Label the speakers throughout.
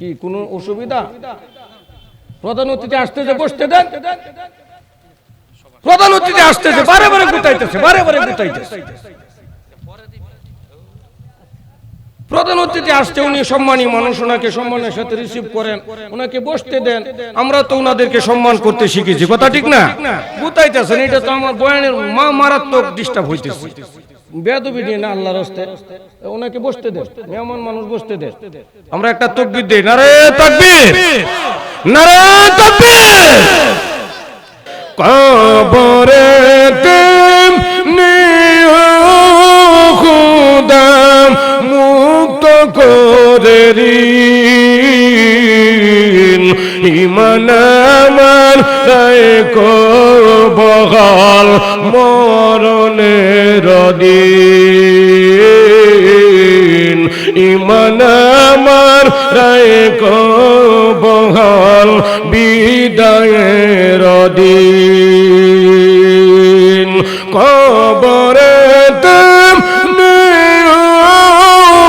Speaker 1: কি, কোনো অসুবিধা? প্রধান অতিথি আসতেছে, বসতে দেন। প্রধান অতিথি আসতেছে, বারে বারে গুতাইতেছে, বারে বারে গুতাইতেছে। প্রধান অতিথি আসছে, উনি সম্মানী মানুষ, ওনাকে সম্মানের সাথে রিসিভ করেন। ওনাকে বসতে দেন। আমরা তো ওনাদেরকে সম্মান করতে শিখেছি, কথা ঠিক না? গুতাইতেছেন, এটা তো আমার বয়ানের মা মারাত্মক ডিস্টার্ব হইতেছে। বেদবি আল্লাহর হস্তে, ওনাকে বসতে মেহমান মানুষ বসতে আমরা একটা তকবির দেই, নারে তকবির নারে তকবির। কবরে মুক্ত করে ইমান আমার রায় বহাল মরণের দিন ইমান আমার রায় বহাল বিদায়ের দিন কবরে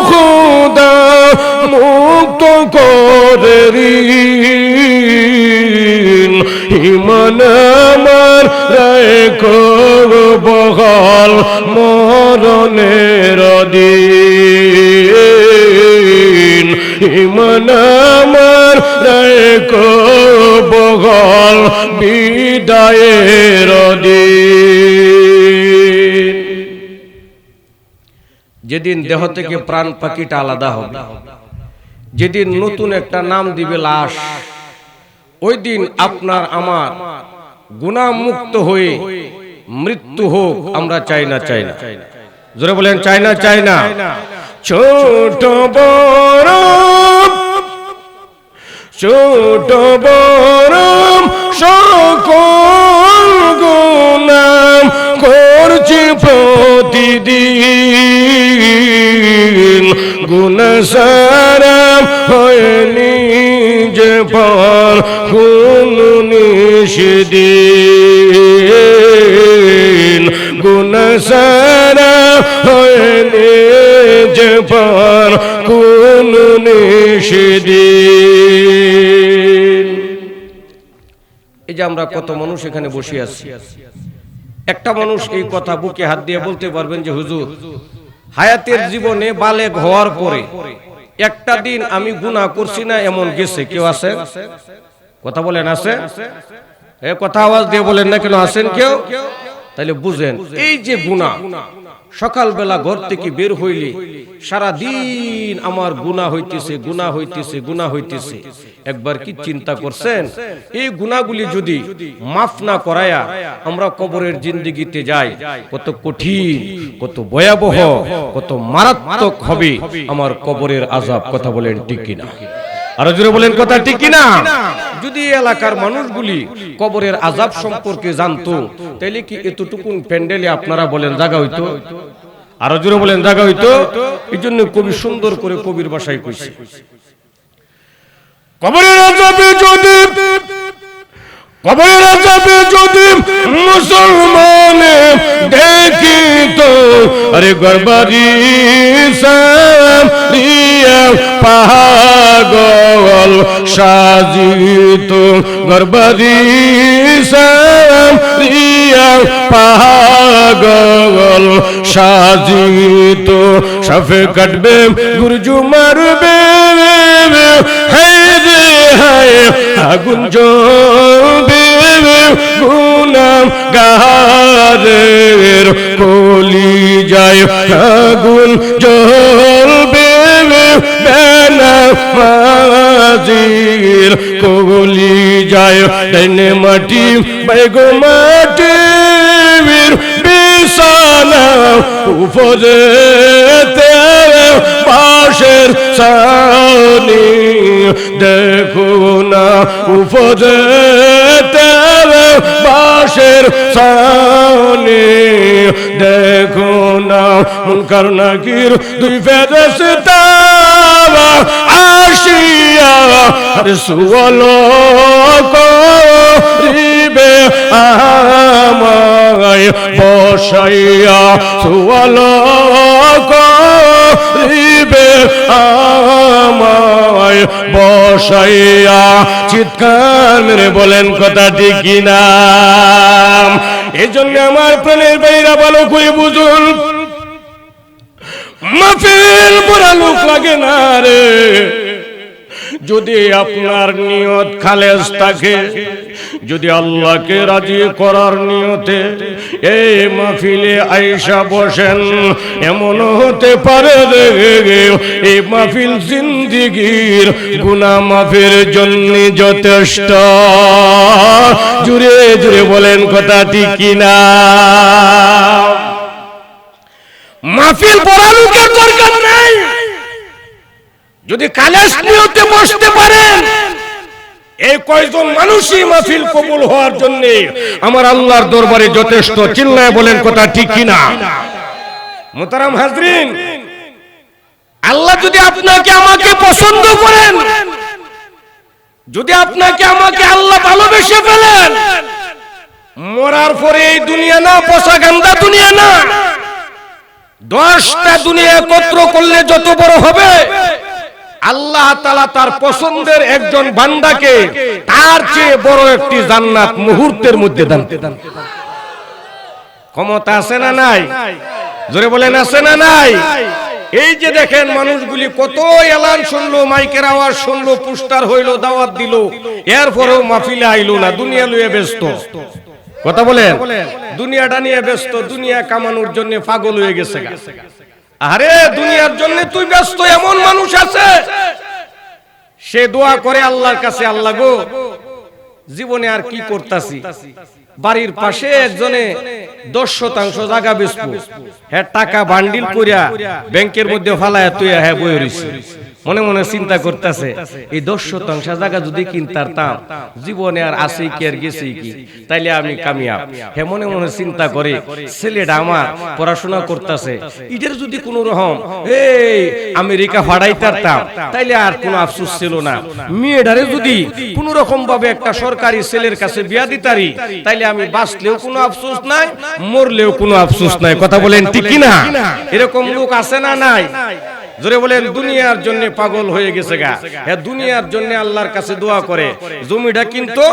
Speaker 1: খুদা মুক্ত করে ঋণ ইমান বহাল মরণের দিন। ইমান আমার বিদায়ের দিন। যেদিন দেহ থেকে প্রাণ পাখিটা আলাদা হবে, যেদিন নতুন একটা নাম দিবে লাশ, ওই দিন আপনার, আমার গুণামুক্ত হয়ে মৃত্যু হোক আমরা চাই না চাই না। জোরে বলেন, চাই না চাই না। ছোট বড় ছোট বড়, সকল গুণাম করছি প্রতিদিন। গুণ পর কোন নিষদিন গুণ সারা হয়নি যে পর কোন নিষদিন এই যে আমরা কত মানুষ এখানে বসে আছি। একটা মানুষ এই কথা বুকে হাত দিয়ে বলতে পারবেন যে, হুজুর, হায়াতের জীবনে বালেক হওয়ার পরে একটা দিন আমি গুণা করছি না, এমন গেছে। কেউ আছে? কথা বলেন, আছে? এ কথা আওয়াজ দিয়ে বলেন না কেন, আছেন কেউ? তাহলে বুঝেন, এই যে গুনাহ সকালবেলা ঘর থেকে বের হইলে সারা দিন আমার গুনাহ হইতেছে গুনাহ হইতেছে গুনাহ হইতেছে। একবার কি চিন্তা করছেন? এই গুনাহগুলি যদি মাফ না করায়া আমরা কবরের জিন্দিগিতে যাই, কত কঠিন, কত ভয়াবহ, কত মারাত্মক হবে আমার কবরের আজাব কথা বলেন ঠিক কিনা? আরও জোরে বলেন কথা ঠিক কিনা? যদি এলাকার মানুষগুলি কবরের আজাব সম্পর্কে জানতো তাহলে কি এতটুকুন প্যান্ডেলে আপনারা বলেন জায়গা হইতো? আরও জোরে বলেন জায়গা হইতো? এই জন্য কবি সুন্দর করে কবির বাসায় কইছে। কবরের আজাবে যদি কবরের আজাবে যদি মুসলমানে দেখি তো, আরে গরবারি পাগল সাজিত। গরবারি পাগল সাজিত। সাফে কাটবে, গুরজু মারবে আগুন জ্বলবে গুনাম গারের কলি যায়। আগুন জ্বলবে বেনা মাজির কলি যায়। ডাইনে মাটি বাইগো মাটি বিছানা উপরে পাশের সানি দেখো না উপরে বাসের সানি দেখো না। মুনকার নাকির দুই ফেরস আসিয়া সুয়ালো করিবে আমায় বসাইয়া সুয়ালো করিবে আমায় বসাইয়া। চিৎকার মেরে বলেন কথা ঠিক কিনা? আমার প্রাণের বাইরা ভালো করে বুঝুন মাফিল পড়া লোক লাগে না রে। যদি আপনার নিয়ত খালেজ থাকে যদি আল্লাহকে রাজি করার নিয়তে এই মাহফিলে আইসা বসেন, এমন হতে পারে এই মাহফিল জিন্দিগির গুনা মাফের জন্য যথেষ্ট। জুড়ে জুড়ে বলেন কথা ঠিক কিনা? মাহফিল পড়া দরকার নাই। যদি কালেশ নিয়তে বসতে পারেন এই কয়জন মানুষই মাহফিল কবুল হওয়ার জন্য আমার আল্লাহর দরবারে যথেষ্ট চিল্লায় বলেন কথা ঠিক কিনা? মোতারাম হাজরিন, আল্লাহ যদি আপনাকে আমাকে পছন্দ করেন, যদি আপনাকে আমাকে আল্লাহ ভালোবেসে ফেলেন, মরার পরে এই দুনিয়া না পশা গান্দা দুনিয়া না, দশটা দুনিয়া একত্র করলে যত বড় হবে আল্লাহ তালা তার পছন্দের একজন বান্দাকে তার চেয়ে বড় একটি জান্নাত মুহূর্তের মধ্যে দান ক্ষমতা আছে না নাই? জোরে বলেন, আছে না নাই? এই যে দেখেন মানুষগুলি কত এলান শুনলো, মাইকের আওয়াজ শুনলো, পুস্টার হইল, দাওয়াত দিল, এরপরেও মাহফিলে আইলো না, দুনিয়া লুয়ে ব্যস্ত। কথা বলেন? দুনিয়াটা নিয়ে ব্যস্ত, দুনিয়া কামানোর জন্য পাগল হয়ে গেছে। আরে, দুনিয়ার জন্য তুই ব্যস্ত, এমন মানুষ আছে। সে দোয়া করে আল্লাহর কাছে, আল্লাহ গো, জীবনে আর কি করতাছি? বাড়ির পাশে একজনে দশ শতাংশ জায়গা বেচবো। হ্যাঁ টাকা বান্ডিল করিয়া ব্যাংকের মধ্যে ফালায় তুই হ্যাঁ বই রইছে। মনে মনে চিন্তা করতেছে, এই দশ শতাংশ জায়গা যদি কিনতারতাম জীবনে আর আছে কি আর গেছে কি? তাইলে আমি কামিয়াব। হে মনে মনে চিন্তা করে, ছেলেটা আমার পড়াশোনা করতেছে। ইদের যদি কোন রকম, এই, আমেরিকা ফাড়াইতারতাম তাইলে আর কোনো আফসোস ছিল না। মেয়েটারে যদি কোন রকম ভাবে একটা সরকারি ছেলের কাছে বিয়া দিতারি, তাইলে আমি বাঁচলেও কোনো আফসোস নাই, মরলেও কোনো আফসোস নাই। কথা বলেন ঠিক কিনা? এরকম লোক আছে না নাই? জোরে বলেন দুনিয়ার জন্য পাগল হয়ে গেছে গা। হ্যাঁ দুনিয়ার জন্য আল্লাহর কাছে দোয়া করে। জমিটা কিন্তু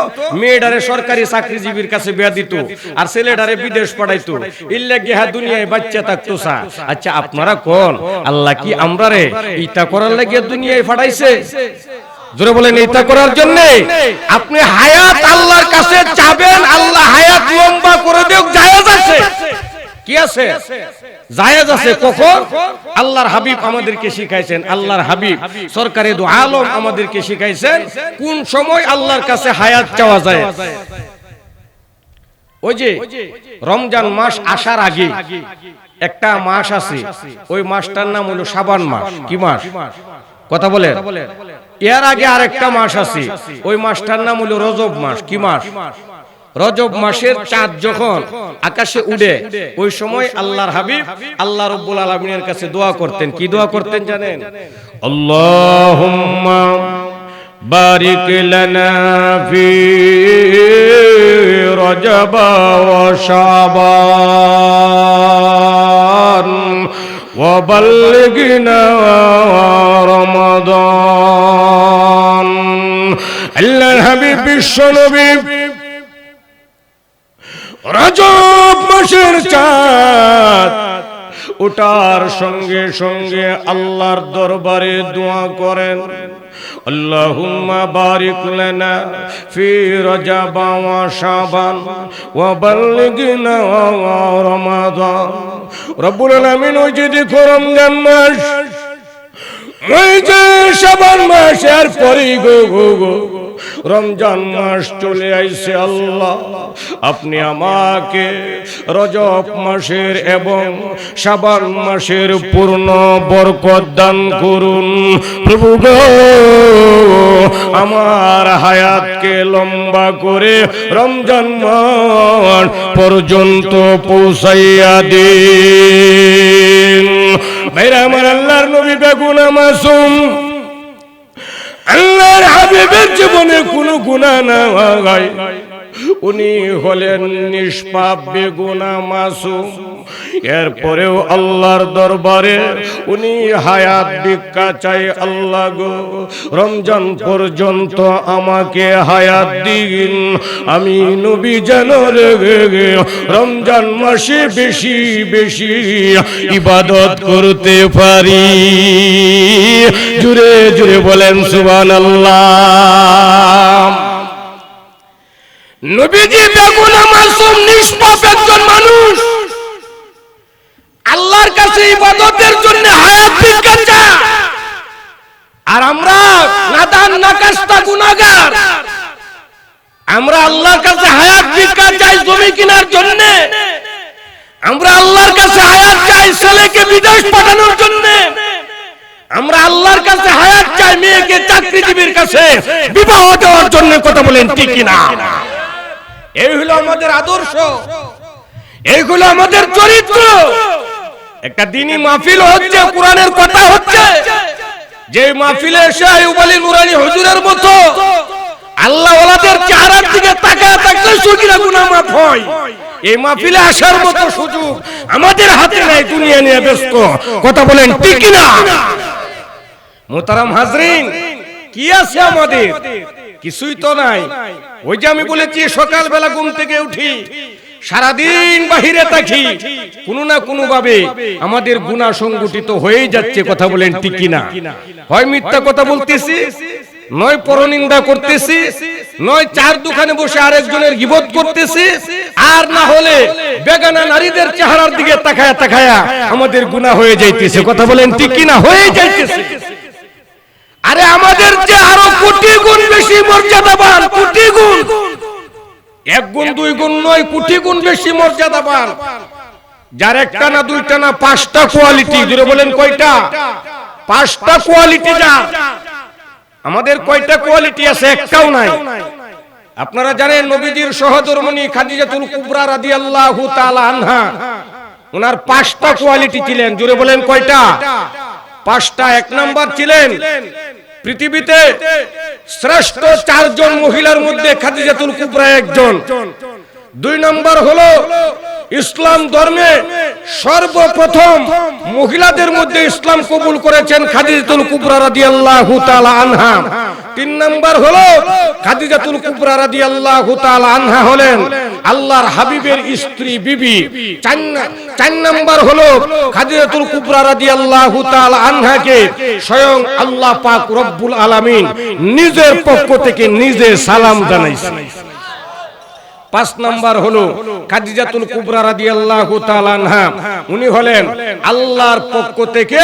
Speaker 1: মেয়েটারে সরকারি চাকরিজীবীর কাছে বিয়া দিত। আর ছেলেটারে বিদেশ পাঠাইতো। ইল্লা গেহা দুনিয়ায় বাচ্চা থাকতো সা। আচ্ছা আপনারা কোন? আল্লাহ কি আমরা রে ইটা করার লাগিয়ে দুনিয়ায় পাঠাইছে? জোরে বলেন এটা করার জন্য আপনি হায়াত আল্লাহর কাছে চাবেন আল্লাহ হায়াত লম্বা করে দেও জায়েজ আছে। কি আছে? জায়েজ আছে কখন? আল্লাহর হাবিব আমাদেরকে শিখাইছেন, আল্লাহর হাবিব। সরকারে দু আলম আমাদেরকে শিখাইছেন, কোন সময় আল্লাহর কাছে হায়াত চাওয়া যায়। ওই যে রমজান মাস আসার আগে একটা মাস আছে, ওই মাসটার নাম হলো সাবান মাস। কি মাস? কথা বলেন। এর আগে আরেকটা মাস আছে, ওই মাসটার নাম হলো রজব মাস। কি মাস? রজব মাসের চাঁদ যখন আকাশে উড়ে ওই সময় আল্লাহর হাবিব আল্লাহ রব্বুল আলমিনের কাছে দোয়া করতেন কি দোয়া করতেন জানেন? আল্লাহুম্মা বারিক লানা ফি রজব শাবান ওয়া বাল্লিগনা রমাদান। হাবিব বিশ্ব নবী রজব মাসের চাঁদ। ওটার সঙ্গে সঙ্গে আল্লাহর দরবারে দোয়া করেন। আল্লাহুম্মা বারিক লানা ফি রজব ওয়া শাবান। ওয়া বাল্লিগনা রমাদান। রব্বুল আলামিন ওই যে দেখো রমজান মাস ওই যে শাবান মাসের পরেই গো গো গো। রমজান মাস চলে আইছে আল্লাহ। আপনি আমাকে রজব মাসের এবং শাবান মাসের পূর্ণ বরকত দান করুন। প্রভু আমার হায়াতকে লম্বা করে রমজান মাস পর্যন্ত পৌঁছাইয়া দিন। ভাইরা আমার আল্লাহর নবী বেগুনা মাসুম আল্লাহর হাবিবের জীবনে কোনো গুনাহ না হয়। উনি হলেন নিষ্পাপ বেগুনা মাসুম। এরপরেও আল্লাহর দরবারে উনি হায়াত ভিক্ষা চাই, আল্লাহ গো, রমজান পর্যন্ত আমাকে হায়াত দিন। আমি নবী যেন রমজান মাসে বেশি বেশি ইবাদত করতে পারি। জুড়ে জুড়ে বলেন সুবান আল্লাহ নবীজি বেগুন মাসুম নিষ্পাপ একজন মানুষ। আল্লাহর কাছে ইবাদতের জন্য হায়াত ভিক্ষা। আর আমরা নাদান, নাকাস্তা, গুনাহগার। আমরা আল্লাহর কাছে হায়াত ভিক্ষা চাই জমি কেনার জন্য। আমরা আল্লাহর কাছে হায়াত চাই ছেলেকে বিদেশ পাঠানোর জন্য। আমরা আল্লাহর কাছে হায়াত চাই মেয়েকে চাকরিজীবীর কাছে বিবাহ দেওয়ার জন্য কথা বলেন, ঠিক কিনা? এই হলো আমাদের আদর্শ। এইগুলো আমাদের চরিত্র। একটা দিনই মাহফিল হচ্ছে, কোরআনের কথা হচ্ছে। যে মাহফিলে এসে আইয়ুব আলী নুরানি হুজুরের মতো আল্লাহ ওলাদের চেহারার দিকে তাকায় থাকলে সুগিরা গুনাহ মাফ হয়। এই মাহফিলে আসার মতো সুযোগ আমাদের হাতে নাই, দুনিয়া নিয়ে ব্যস্ত। কথা বলেন, ঠিক না মোতারাম হাজরিন, কি আছে আমাদের? কিছুই তো নাই। ওই যে আমি বলেছি, সকালবেলা ঘুম থেকে উঠি, সারাদিন বাহিরে থাকি, কোনো না কোনো ভাবে আমাদের গুণা সংগঠিত হয়েই যাচ্ছে কথা বলেন ঠিক কিনা। হয় মিথ্যা কথা বলতেছি, নয় পরনিন্দা করতেছি, নয় চার দোকানে বসে আরেকজনের গিবত করতেছি, আর না হলে বেগানা নারীদের চেহারার দিকে তাকায়া তাকায়া আমাদের গুণা হয়ে যাইতেছে। কথা বলেন ঠিক কিনা? হয়ে যাইতেছে। আরে আমাদের যে আরও কোটি গুণ বেশি মর্যাদাবান, কোটি গুণ। এক গুণ, দুই গুণ নয়, কোটি গুণ বেশি মর্যাদাবান। যার একটা না দুইটা না পাঁচটা কোয়ালিটি জুড়ে বলেন কয়টা? পাঁচটা কোয়ালিটি যা আমাদের কয়টা কোয়ালিটি আছে? একটাও নাই। আপনারা জানেন নবীজির সহধর্মণি খাদিজাতুল কুবরা রাদিয়াল্লাহু তাআলা আনহা ওনার পাঁচটা কোয়ালিটি ছিলেন জুড়ে বলেন কয়টা? পাঁচটা এক নাম্বার ছিলেন। পৃথিবীতে শ্রেষ্ঠ চারজন মহিলার মধ্যে খাদিজাতুল কুবরা একজন। দুই নম্বর হলো ইসলাম ধর্মে সর্বপ্রথম মহিলাদের মধ্যে ইসলাম কবুল করেছেন খাদিজাতুল কুবরা রাদিয়াল্লাহু তাআলা আনহা। তিন নম্বর হলো খাদিজাতুল কুবরা রাদিয়াল্লাহু তাআলা আনহা হলেন আল্লাহর হাবিবের স্ত্রী বিবি। চার নম্বর হলো খাদিজাতুল কুবরা রাদিয়াল্লাহু তাআলা আনহাকে স্বয়ং আল্লাহ পাক রব্বুল আলামিন নিজের পক্ষ থেকে নিজে সালাম জানাইছেন। পাঁচ নাম্বার হলো খাদিজাতুল কুবরা রাদিয়াল্লাহু তাআলা আনহা। উনি হলেন আল্লাহর পক্ষ থেকে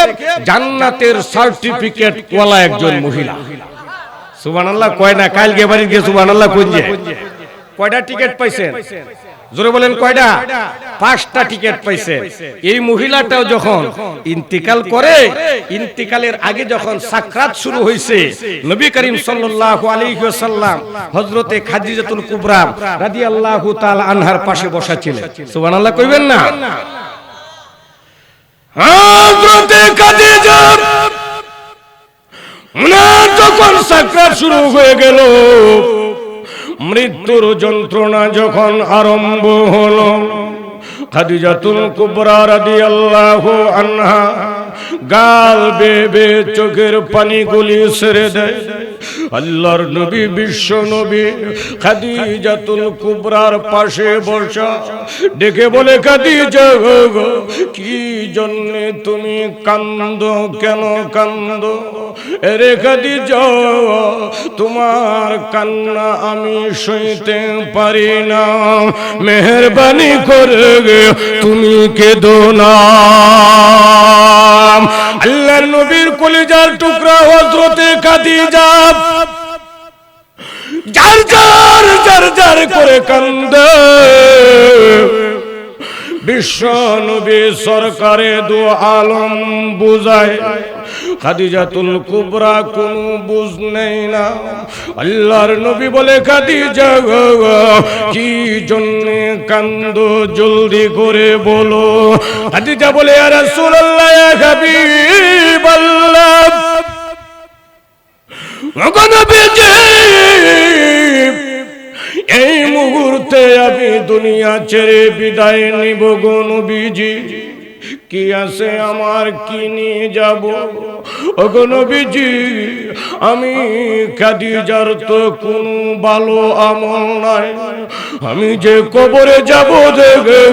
Speaker 1: জান্নাতের সার্টিফিকেট ওয়ালা একজন মহিলা। সুবহানাল্লাহ, কয় না? কালকে বাড়ি গিয়ে সুবহানাল্লাহ কইছে কয়টা টিকিট পাইছেন? জোরে বলেন কয়টা? পাঁচটা টিকিট পাইছে। এই মহিলাটাও যখন ইন্তিকাল করে, ইন্তিকালের আগে যখন সাকরাত শুরু হয়েছে নবী করিম সাল্লাল্লাহু আলাইহি ওয়াসাল্লাম হযরতে খাদিজাতুল কুবরা রাদিয়াল্লাহু তাআলা আনহার পাশে বসা ছিলেন সুবহানাল্লাহ কইবেন না? যখন সাকরাত শুরু হয়ে গেল মৃত্যুর যন্ত্রণা যখন আরম্ভ হলো খাদিজাতুল কুবরা রাদিয়াল্লাহু আনহা গাল বেবে চোখের পানিগুলি ছেড়ে দেয়। আল্লাহর নবী, বিশ্ব নবী খাদিজাতুল কুবরার পাশে বসা। ডেকে বলে, খাদিজা কি জন্য তুমি কান্দ? কেন কান্দ? রে খাদিজা, তোমার কান্না আমি সইতে পারি না। মেহরবানি করে তুমি কেঁদো না। আল্লাহ নবীর কলিজার টুকরা হজরতে খাদিজা। যার যার যার যার করে কান্দে। বিশ্ব নবী সরকারে দু আলম বুঝায়। খাদিজাতুল কুবরা কোন বুঝ নেই না। আল্লাহর নবী বলে, খাদিজা, কি জন্য কান্দ? জলদি করে বলো। খাদিজা বলে আর রাসূলুল্লাহ ইয়া হাবিবাল্লাহ। এই মুহুর দুনিয়া ছেড়ে বিদায় নিব গো নবীজি। কি আছে আমার? কি নিয়ে যাব? ওগো নবীজি, আমি খাদিজার তো কোনো ভালো আমল নাই। আমি যে কবরে যাব দেখে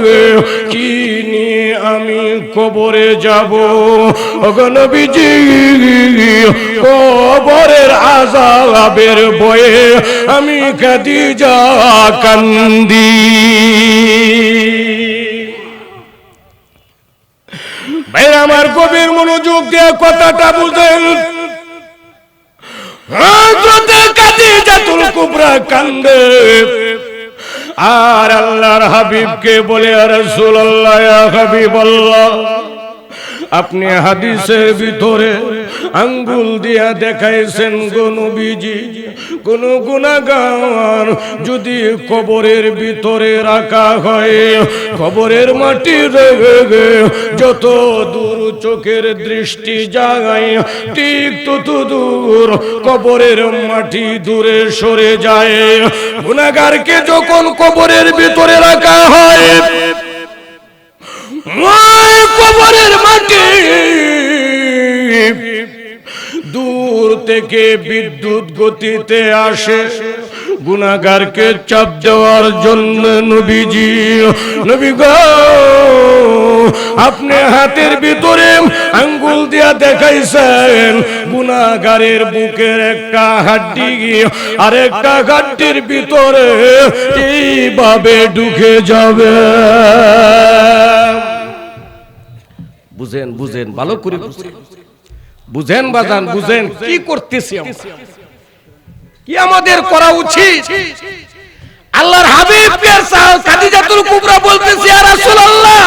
Speaker 1: কি নিয়ে আমি কবরে যাব? ওগো নবীজি, কবরের আজাবের বয়ে আমি খাদিজা কান্দি। ভাই আমার কবির মনোযোগ দিয়ে কথাটা বুঝেন। কান্দে। আর আল্লাহর হাবিবকে বলে, আর রসুল আল্লাহ হাবিব হাবিবাল্লাহ। আপনি হাদিসের ভিতরে আঙ্গুল দিয়া দেখাইছেন গো নবীজি। কোন গুণাগার যদি কবরের ভিতরে রাখা হয়, কবরের মাটি যত দূর চোখের দৃষ্টি যায়, ঠিক তত দূর কবরের মাটি দূরে সরে যায়। গুণাগারকে যখন কবরের ভিতরে রাখা হয় কবরের মাটি। দূর থেকে বিদ্যুৎ গতিতে আসে। গুনাগারকে চাপ দেওয়ার জন্য নবীজি, নবী আপনি হাতের ভিতরে আঙ্গুল দিয়া দেখাইছেন। গুনাগারের বুকের একটা হাড্ডি আর একটা হাড্ডির ভিতরে এইভাবে ঢুকে যাবে। বুঝেন বুঝেন, ভালো করে বুঝেন। বুঝেন বাজান, বুঝেন, কি করতেছি কি আমাদের করা উচিত? আল্লাহর হাবিব খাদিজাতুল কুবরা বলতেছি, ইয়া রাসূলুল্লাহ!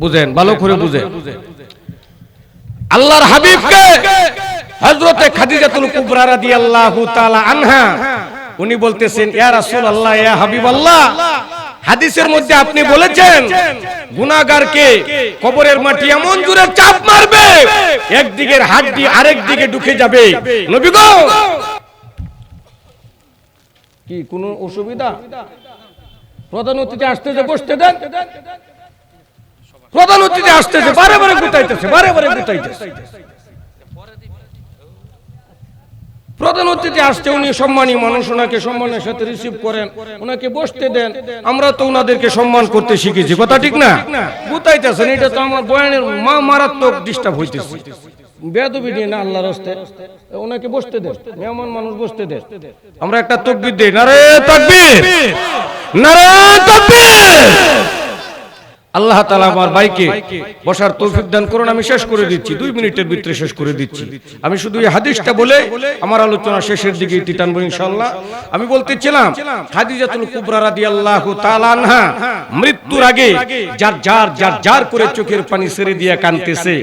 Speaker 1: বুঝেন ভালো করে বুঝেন আল্লাহর হাবিবকে হযরতে খাদিজাতুল কুবরা রাদিয়াল্লাহু তাআলা আনহা উনি বলতেছেন ইয়া রাসূলুল্লাহ ইয়া হাবিবাল্লাহ। হাদিসের মধ্যে আপনি বলেছেন গুনাহগারকে কবরের মাটি এমন জোরে চাপ মারবে একদিকের হাড্ডি আরেক দিকে ঢুকে যাবে। নবী গো! কি কোনো অসুবিধা? প্রধান অতিথি আসতেছে বসতে দেন? প্রধান অতিথি আসতেছে, বারে বারে গুতাইতেছে, বারে বারে গুতাইতেছে। প্রধান অতিথি আসতে উনি সম্মানী মানুষ, ওনাকে সম্মানের সাথে রিসিভ করেন, ওনাকে বসতে দেন। আমরা তো ওনাদেরকে সম্মান করতে শিখেছি, কথা ঠিক না? গুতাইতেছেন, এটা তো আমার বয়ানের মা মারাত্মক ডিস্টার্ব হইতেছে। বেদবি দিয়ে না, আল্লাহর হস্তে, ওনাকে বসতে দেন, মেহমান মানুষ বসতে দেন। আমরা একটা তকবির দেই নারে তকবির! নারে তকবির! আল্লাহ তালা আমার ভাইকে বসার তৌফিক দান করুন আমি শেষ করে দিচ্ছি। দুই মিনিটের ভিতরে শেষ করে দিচ্ছি। আমি শুধু এই হাদিসটা বলে আমার আলোচনা শেষের দিকে ইতি টানবো ইনশাল্লাহ আমি বলতেছিলাম খাদিজাতুল কুবরা রাদিয়াল্লাহু তাআলা আনহা মৃত্যুর আগে যার যার যার যার করে চোখের পানি ছেড়ে দিয়ে কানতেছে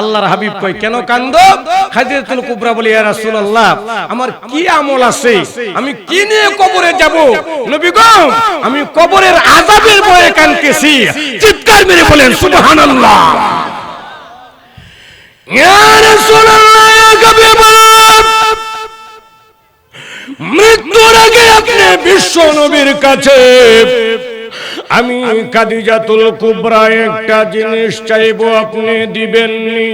Speaker 1: আল্লাহর হাবিব কয় কেন কান্দো? খাদিজাতুল কুবরা বলে ইয়া রাসূলুল্লাহ আমার কি আমল আছে? আমি কি নিয়ে কবরে যাব? নবী গো আমি কবরের আযাবের ভয়ে কানতেছি চিৎকার মেরে বলেন ইয়া হাবিবাল্লাহ মৃত্যুর আগে আপনি বিশ্ব নবীর কাছে, আমি কাদিজাতুল কুবরা একটা জিনিস চাইব, আপনি দিবেননি।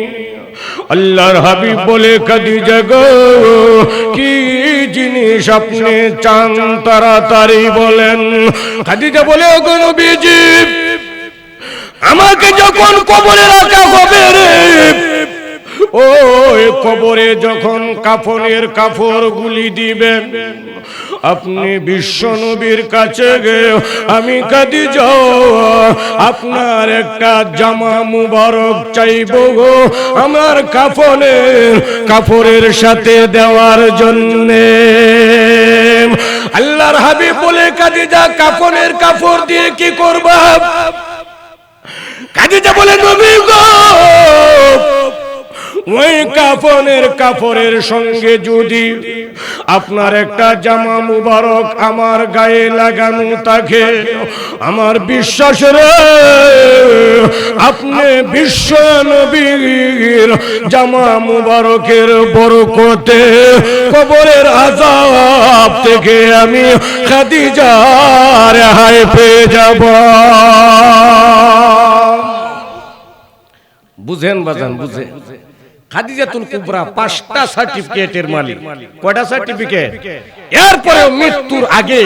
Speaker 1: আল্লাহর হাবিব বলে কাদিজা গো, কি জিনিস আপনি চান তাড়াতাড়ি বলেন। কাদিজা বলে গো নবীজি আমাকে যখন কবরে রাখা হবে রে, ওই কবরে যখন কাফনের কাফর গুলি দিবেন আপনি বিশ্ব নবীর কাছে গে আমি কাদি আপনার একটা জামা মুবারক চাইব গো আমার কাফনের, কাফরের সাথে দেওয়ার জন্যে। আল্লাহর হাবিব বলে কাদি যা কাফনের কাপড় দিয়ে কি করবা? খাদিজা বলে নবী গো। ওই কাফনের কাপড়ের সঙ্গে যদি আপনার একটা জামা মুবারক আমার গায়ে লাগানো থাকে, আমার বিশ্বাস রে, আপনি বিশ্ব নবীর জামা মুবারকের বরকতে কবরের আজাব থেকে আমি খাদিজা রেহাই পেয়ে যাব। বুঝেন বাজান, বুঝেন। খাদিজাতুল কুবরা পাঁচটা সার্টিফিকেটের মালিক। কয়টা সার্টিফিকেট এরপরে মৃত্যুর আগে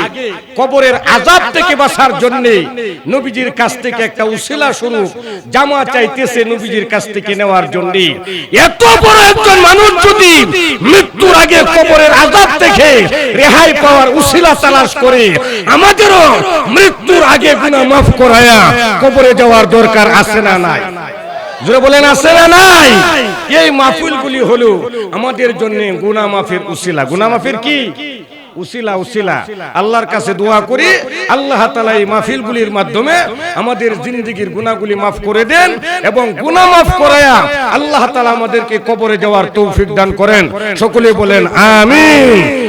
Speaker 1: কবরের আজাব থেকে বাঁচার জন্য নবীজির কাছ থেকে একটা উসিলা স্বরূপ জামা চাইতেছে নবীজির কাছ থেকে নেওয়ার জন্য। এত বড় একজন মানুষ যদি মৃত্যুর আগে কবরের আজাব থেকে রেহাই পাওয়ার উসিলা তালাশ করে আমাদেরও মৃত্যুর আগে গুনাহ মাফ করায়া কবরে যাওয়ার দরকার আছে না নাই। জোরে বলেন আছে না নাই? এই মাহফিলগুলি হলো আমাদের জন্য গুনা মাফের উসিলা। গুনা মাফের কি? উসিলা উসিলা। আল্লাহর কাছে দোয়া করি আল্লাহ তাআলা এই মাহফিলগুলির মাধ্যমে আমাদের জিন্দেগীর গুনাহগুলি মাফ করে দেন এবং গুনাহ মাফ করায়া আল্লাহ তাআলা আমাদেরকে কবরে যাওয়ার তৌফিক দান করেন। সকলে বলেন আমিন।